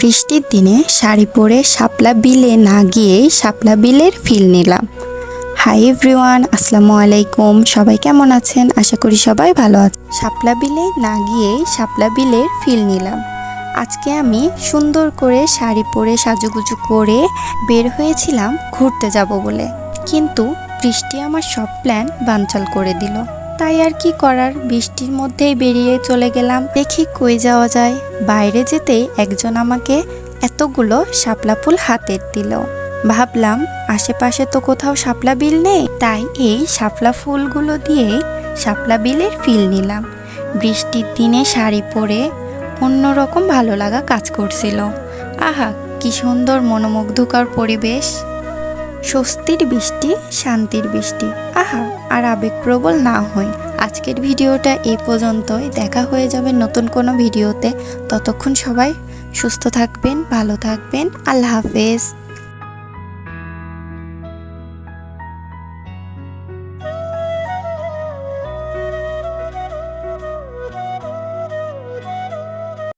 বৃষ্টির দিনে শাড়ি পরে শাপলা বিলে না গিয়েই শাপলা বিলের ফিল নিলাম। হাই এভরিওয়ান আসসালামু আলাইকুম। সবাই কেমন আছেন? আশা করি সবাই ভালো আছে শাপলা বিলে না গিয়েই শাপলা বিলের ফিল নিলাম। আজকে আমি সুন্দর করে শাড়ি পরে সাজুগুজু করে বের হয়েছিলাম ঘুরতে যাব বলে। কিন্তু বৃষ্টি আমার সব প্ল্যান বানচাল করে দিল। তাই আর কি করার? বৃষ্টির মধ্যেই বেরিয়ে চলে গেলাম। দেখি কই যাওয়া যায়। বাইরে যেতেই একজন আমাকে এতগুলো শাপলা ফুল হাতের দিল। ভাবলাম, আশেপাশে তো কোথাও শাপলা বিল নেই। তাই এই শাপলা ফুলগুলো দিয়ে শাপলা বিলের ফিল নিলাম। বৃষ্টির দিনে শাড়ি পরে অন্যরকম ভালো লাগা কাজ করছিল। আহা, কি সুন্দর মনোমুগ্ধকর পরিবেশ। স্বস্তির বৃষ্টি, শান্তির বৃষ্টি। আহা, আর আবেগপ্রবল না হই আজকের ভিডিওটা এই পর্যন্তই। দেখা হয়ে যাবে নতুন কোনো ভিডিওতে। ততক্ষণ সবাই সুস্থ থাকবেন, ভালো থাকবেন। আল্লাহ হাফেজ।